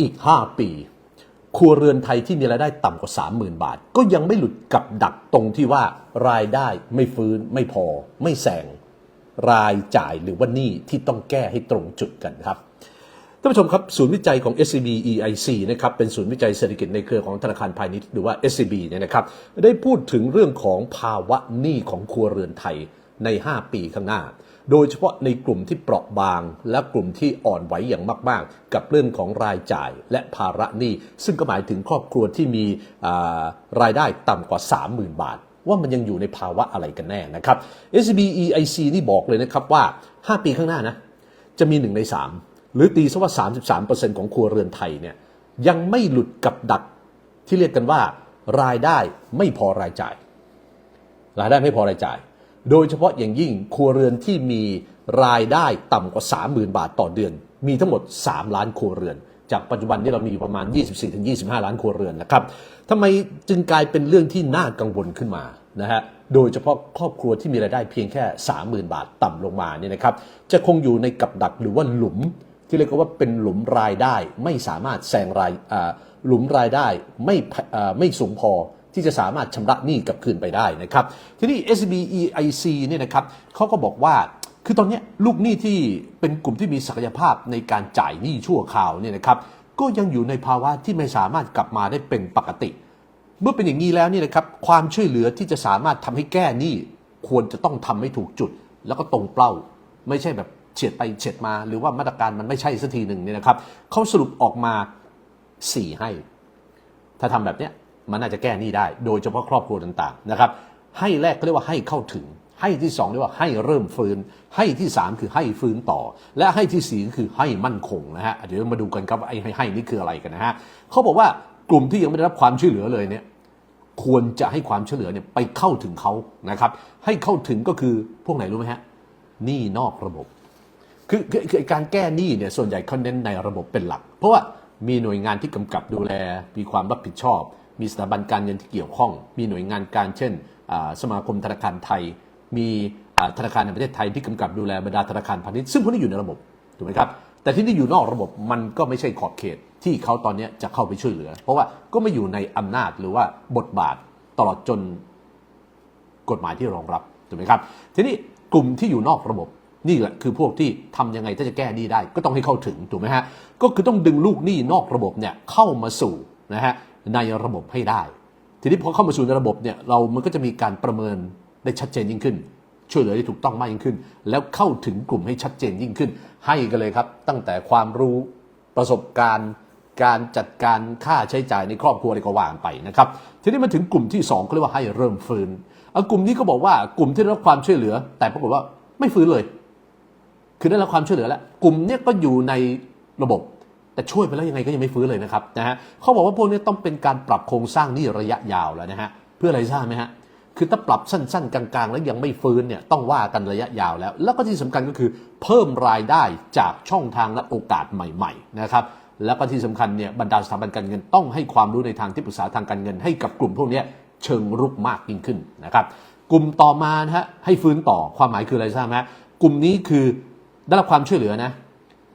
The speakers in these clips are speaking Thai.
อีก 5 ปี ครัวเรือนไทยที่มีรายได้ต่ำกว่า 30,000 บาท ก็ยังไม่หลุดกับดักตรงที่ว่ารายได้ไม่ฟื้นไม่พอ ไม่แซงรายจ่ายหรือว่านี้ที่ต้องแก้ให้ตรงจุดกันครับท่านผู้ชมครับศูนย์วิจัยของ SCB EIC นะครับเป็นศูนย์วิจัยเศรษฐกิจในเครือของธนาคารพาณิชย์หรือว่า SCB เนี่ยนะครับได้พูดถึงเรื่องของภาวะหนี้ของครัวเรือนไทยใน 5 ปีข้างหน้า โดยเฉพาะในกลุ่มที่เปราะบาง และกลุ่มที่อ่อนไหวอย่างมาก ๆ กับเรื่องของรายจ่ายและภาระหนี้ ซึ่งก็หมายถึงครอบครัวที่มีารายได้ต่ำกว่า 30,000 บาท ว่ามันยังอยู่ในภาวะอะไรกันแน่นะครับ SBEIC นี่บอกเลยนะครับว่า 5 ปีข้างหน้านะจะมี 1 ใน 3 หรือตีซะว่า 33%ของครัวเรือนไทยเนี่ยยังไม่หลุดกับดักที่เรียกกันว่า รายได้ไม่พอรายจ่าย รายได้ไม่พอรายจ่าย โดยเฉพาะอย่างยิ่งครัวเรือนที่มีรายได้ต่ำกว่า 30,000 บาทต่อเดือน มีทั้งหมด 3 ล้านครัวเรือน จากปัจจุบันที่เรามีอยู่ประมาณ 24-25 ล้านครัวเรือนนะครับทำไมจึงกลายเป็นเรื่องที่น่ากังวลขึ้นมานะฮะโดยเฉพาะครอบครัวที่มีรายได้เพียงแค่ 30,000 บาทต่ำลงมาเนี่ยนะครับจะคงอยู่ในกับดักหรือว่าหลุม ที่เรียกว่าเป็นหลุมรายได้ไม่สามารถแซงรายหลุมรายได้ไม่ไม่สูงพอ ที่จะสามารถชำระหนี้กลับคืนไปได้นะครับ ทีนี้ SB EIC เนี่ยนะครับเขาก็บอกว่าคือตอนนี้ลูกหนี้ที่เป็นกลุ่มที่มีศักยภาพในการจ่ายหนี้ชั่วคราวเนี่ยนะครับก็ยังอยู่ในภาวะที่ไม่สามารถกลับมาได้เป็นปกติ เมื่อเป็นอย่างนี้แล้วเนี่ยนะครับความช่วยเหลือที่จะสามารถทำให้แก้หนี้ควรจะต้องทำให้ถูกจุด แล้วก็ตรงเป้า ไม่ใช่แบบเฉียดไปเฉียดมา หรือว่ามาตรการมันไม่ใช่สักทีหนึ่งเนี่ยนะครับเขาสรุปออกมาสี่ให้ ถ้าทำแบบเนี้ย มันน่าจะแก้หนี้ได้ โดยเฉพาะครอบครัวต่างๆนะครับให้แรกก็เรียกว่าให้เข้าถึง ให้ที่สองเรียกว่าให้เริ่มฟื้น ให้ที่สามคือให้ฟื้นต่อ และให้ที่สี่ก็คือให้มั่นคงนะฮะเดี๋ยวมาดูกันครับไอ้ให้ให้นี่คืออะไรกันนะฮะเขาบอกว่ากลุ่มที่ยังไม่ได้รับความช่วยเหลือเลยเนี่ยควรจะให้ความช่วยเหลือเนี่ยไปเข้าถึงเขานะครับ ให้เข้าถึงก็คือพวกไหนรู้ไหมฮะหนี้นอกระบบคือคือคือการแก้หนี้เนี่ยส่วนใหญ่เขาเน้นในระบบเป็นหลัก เพราะว่ามีหน่วยงานที่กำกับดูแลมีความรับผิดชอบ มีสถาบันการเงินที่เกี่ยวข้อง มีหน่วยงานการเช่น สมาคมธนาคารไทย มีธนาคารในประเทศไทยที่กำกับดูแลบรรดาธนาคารพาณิชย์ซึ่งพวกนี้อยู่ในระบบถูกไหมครับแต่ที่นี่อยู่นอกระบบมันก็ไม่ใช่ขอบเขตที่เขาตอนนี้จะเข้าไปช่วยเหลือ เพราะว่าก็ไม่อยู่ในอำนาจหรือว่าบทบาทตลอดจนกฎหมายที่รองรับถูกไหมครับ ทีนี้กลุ่มที่อยู่นอกระบบนี่แหละคือพวกที่ทำยังไงถ้าจะแก้หนี้ได้ ก็ต้องให้เข้าถึงถูกไหมฮะก็คือต้องดึงลูกหนี้นอกระบบเนี่ยเข้ามาสู่นะฮะ ในระบบให้ได้ ทีนี้พอเข้ามาสู่ในระบบเนี่ยเรามันก็จะมีการประเมินได้ชัดเจนยิ่งขึ้น ช่วยเหลือได้ถูกต้องมากยิ่งขึ้น แล้วเข้าถึงกลุ่มให้ชัดเจนยิ่งขึ้น ให้กันเลยครับ ตั้งแต่ความรู้ประสบการณ์การจัดการค่าใช้จ่ายในครอบครัวอะไรก็ว่างไปนะครับ ทีนี้มาถึงกลุ่มที่2เขาเรียกว่าให้เริ่มฟื้นกลุ่มนี้ก็บอกว่ากลุ่มที่ได้รับความช่วยเหลือ แต่ปรากฏว่าไม่ฟื้นเลย คือได้รับความช่วยเหลือแล้ว กลุ่มนี้ก็อยู่ในระบบ แต่ช่วยไปแล้วยังไงก็ยังไม่ฟื้นเลยนะครับนะฮะเขาบอกว่าพวกนี้ต้องเป็นการปรับโครงสร้างหนี้ระยะยาวแล้วนะฮะเพื่ออะไรทราบไหมฮะคือถ้าปรับสั้นๆ กลางๆ แล้วยังไม่ฟื้นเนี่ยต้องว่ากันระยะยาวแล้ว แล้วก็ที่สำคัญก็คือเพิ่มรายได้จากช่องทางและโอกาสใหม่ๆนะครับแล้วก็ที่สำคัญเนี่ยบรรดาสถาบันการเงินต้องให้ความรู้ในทางที่ปรึกษาทางการเงินให้กับกลุ่มพวกนี้เชิงรุกมากยิ่งขึ้นนะครับกลุ่มต่อมานะฮะให้ฟื้นต่อความหมายคืออะไรทราบไหมฮะกลุ่มนี้คือได้รับความช่วยเหลือนะ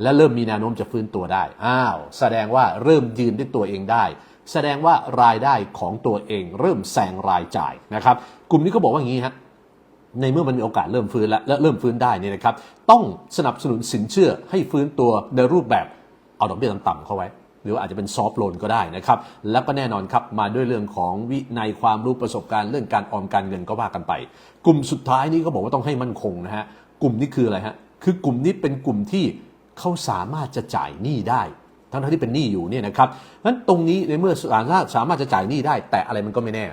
และเริ่มมีแนวโน้มจะฟื้นตัวได้ อ้าว แสดงว่าเริ่มยืนด้วยตัวเองได้ แสดงว่ารายได้ของตัวเองเริ่มแซงรายจ่ายนะครับ กลุ่มนี้ก็บอกว่าอย่างนี้ฮะ ในเมื่อมันมีโอกาสเริ่มฟื้นแล้วและเริ่มฟื้นได้เนี่ยนะครับ ต้องสนับสนุนสินเชื่อให้ฟื้นตัวในรูปแบบเอาดอกเบี้ยต่ำๆเข้าไว้ หรือว่าอาจจะเป็นซอฟท์โลนก็ได้นะครับ แล้วก็แน่นอนครับมาด้วยเรื่องของวินัยความรู้ประสบการณ์เรื่องการออมการเงินก็ว่ากันไป กลุ่มสุดท้ายนี้ก็บอกว่าต้องให้มั่นคงนะฮะ กลุ่มนี้คืออะไรฮะ คือกลุ่มนี้เป็นกลุ่มที่ เขาสามารถจะจ่ายหนี้ได้ทั้งที่เป็นหนี้อยู่เนี่ยนะครับนั้นตรงนี้ในเมื่อสามารถสามารถจะจ่ายหนี้ได้ แต่อะไรมันก็ไม่แน่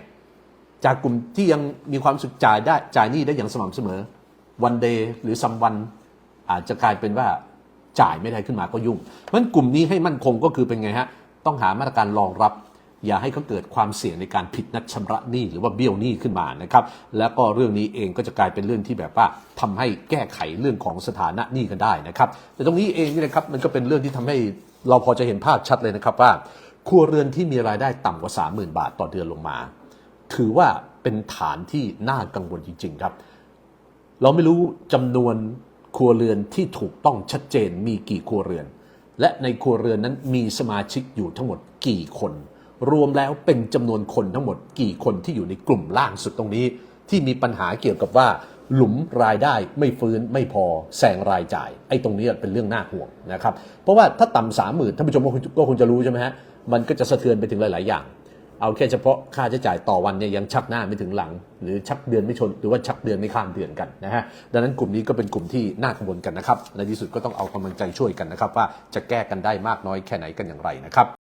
จากกลุ่มที่ยังมีความสุขจ่ายได้จ่ายหนี้ได้อย่างสม่ำเสมอ วันเดย์หรือซัมวันอาจจะกลายเป็นว่าจ่ายไม่ได้ขึ้นมาก็ยุ่งเพราะนั้นกลุ่มนี้ให้มั่นคงก็คือเป็นไงฮะต้องหามาตรการรองรับ อย่าให้เขาเกิดความเสี่ยงในการผิดนัดชำระหนี้หรือว่าเบี้ยวหนี้ขึ้นมานะครับ แล้วก็เรื่องนี้เองก็จะกลายเป็นเรื่องที่แบบว่าทำให้แก้ไขเรื่องของสถานะหนี้กันได้นะครับ แต่ตรงนี้เองนี่นะครับมันก็เป็นเรื่องที่ทำให้เราพอจะเห็นภาพชัดเลยนะครับว่าครัวเรือนที่มีรายได้ต่ำกว่า 30,000 บาทต่อเดือนลงมา ถือว่าเป็นฐานที่น่ากังวลจริง ๆ ครับ เราไม่รู้จำนวนครัวเรือนที่ถูกต้องชัดเจนมีกี่ครัวเรือน และในครัวเรือนนั้นมีสมาชิกอยู่ทั้งหมดกี่คน รวมแล้วเป็นจำนวนคนทั้งหมดกี่คนที่อยู่ในกลุ่มล่างสุดตรงนี้ ที่มีปัญหาเกี่ยวกับว่าหลุมรายได้ไม่ฟื้นไม่พอแซงรายจ่าย ไอ้ตรงนี้เป็นเรื่องน่าห่วงนะครับ เพราะว่าถ้าต่ำสามหมื่นท่านผู้ชมก็คงก็คงจะรู้ใช่ไหมฮะมันก็จะสะเทือนไปถึงหลาย ๆ อย่าง เอาแค่เฉพาะค่าใช้จ่ายต่อวันเนี่ยยังชักหน้าไม่ถึงหลัง หรือชักเดือนไม่ชน หรือว่าชักเดือนไม่ข้ามเดือนกันนะฮะดังนั้นกลุ่มนี้ก็เป็นกลุ่มที่น่ากังวลกันนะครับในที่สุดก็ต้องเอากำลังใจช่วยกันนะครับว่าจะแก้กันได้มากน้อยแค่ไหนกันอย่างไรนะครับ